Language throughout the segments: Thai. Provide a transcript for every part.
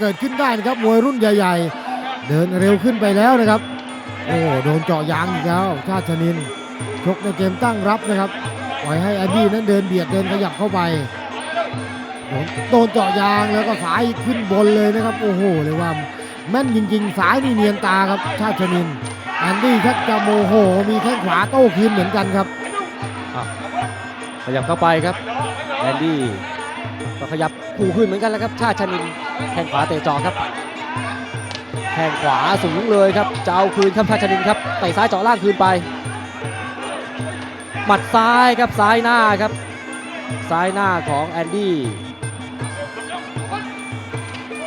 เกิดขึ้นได้นะครับมวยรุ่นใหญ่ ๆ เดินเร็วขึ้นไปแล้วนะครับ โอ้โดนเจาะยางอีกแล้วชาติชนินชกในเกมตั้งรับนะครับปล่อยให้อนดี้นั้นเดินเบียดเดินขยับเข้าไปโดนโดนเจาะยางแล้วก็สายขึ้นบนเลยนะครับ โอ้โหเลยว่าแม่นจริงๆ สายนี่เนียนตาครับชาติชนินแอนดี้ชักจะโมโห มีแข้งขวาโต้คืนเหมือนกันครับขยับเข้าไปครับแอนดี้ ก็ขยับขู่ขึ้นเหมือนกันแล้วครับ ชาติชนินแข้งขวาเตะจาะครับแข้งขวาสูงเลยครับจะเอาคืนครับชาติชนินครับเตะซ้ายเจาะล่างคืนไป หมัดซ้ายครับซ้ายหน้าครับ ซ้ายหน้าของแอนดี้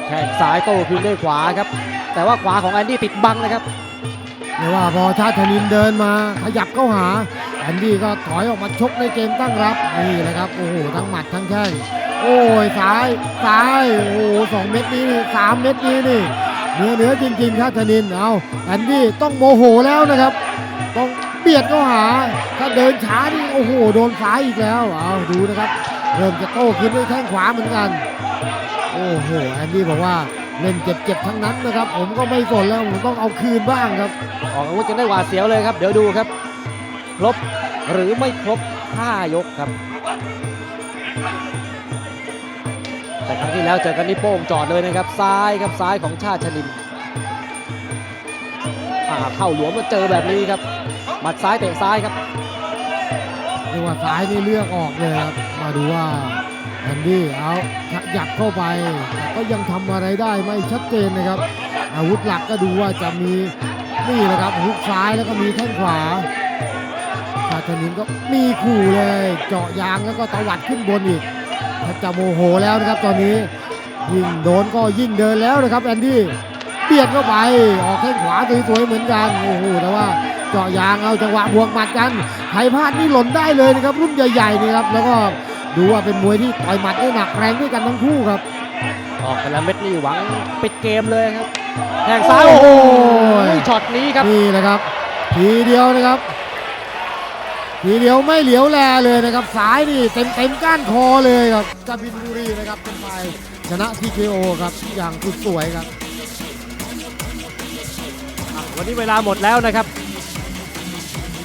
แข้งซ้ายโต้คืนด้วยขวาครับ แต่ว่าขวาของแอนดี้ติดบังนะครับเรียกว่าพอชาติชนินเดินมาขยับเข้าหา นดี้ก็ถอยออกมาชกในเกมตั้งรับนี่แหละครับโอ้โหทั้งหมัดทั้งแข้งโอ้ยซ้ายซ้ายโอ้โหสองเม็ดนี้นี่สามเม็ดนี้นี่เหนือเหนือจริงๆชาติชนินเอาแอนดี้ต้องโมโหแล้วนะครับ ต้องเบียดเข้าหา ถ้าเดินช้านี่โอ้โหโดนซ้ายอีกแล้วเอาดูนะครับ เริ่มจะโต้ขึ้นด้วยแข้งขวาเหมือนกัน โอ้โหแอนดี้บอกว่าเล่นเจ็บๆทั้งนั้นนะครับ ผมก็ไม่สนแล้วผมต้องเอาคืนบ้างครับ ออกอาวุธกันได้หวาดเสียวเลยครับ เดี๋ยวดูครับ ครบ หรือไม่ครบ 5 ยกครับ แต่ครั้งที่แล้วเจอกันนี่โป้งจอดเลยนะครับ ซ้ายครับซ้ายของชาติชนินอ่าเข้าหลวมมาเจอแบบนี้ครับหมัดซ้ายเตะซ้ายครับเรียกว่าซ้ายนี่เลือกออกเลยครับ มาดูว่าแอนดี้เอาขยับเข้าไป ก็ยังทำอะไรได้ไม่ชัดเจนนะครับ อาวุธหลักก็ดูว่าจะมีนี่แหละครับฮุกซ้ายแล้วก็มีแข้งขวา ชาติชนินก็มีขู่เลยเจาะยางแล้วก็ตวัดขึ้นบนอีกถ้าจะโมโหแล้วนะครับตอนนี้ยิ่งโดนก็ยิ่งเดินแล้วนะครับแอนดี้เบียดเข้าไปออกแข้งขวาสวยๆเหมือนกันโอ้โหแต่ว่าเจาะยางเอาจังหวะบวกหมัดกันใครพลาดนี่หล่นได้เลยนะครับรุ่นใหญ่ๆนี่ครับแล้วก็ดูว่าเป็นมวยที่ต่อยหมัดได้หนักแรงด้วยกันทั้งคู่ครับออกแต่ละเม็ดนี่หวังปิดเกมเลยครับแทงซ้ายโอ้โหช็อตนี้ครับนี่นะครับทีเดียวนะครับ ทีเดียวไม่เหลียวแลเลยนะครับสายนี่เต็มเต็มก้านคอเลยครับกบินบุรีนะครับเป็นฝ่ายชนะทีเคโอครับอย่างสุดสวยครับ วันนี้เวลาหมดแล้วนะครับ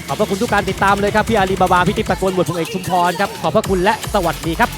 ขอบพระคุณทุกการติดตามเลยครับ พี่อาลีบาบาพี่ติ๊กตะโกนบวชพงเอกชุมพรครับ ขอบพระคุณและสวัสดีครับ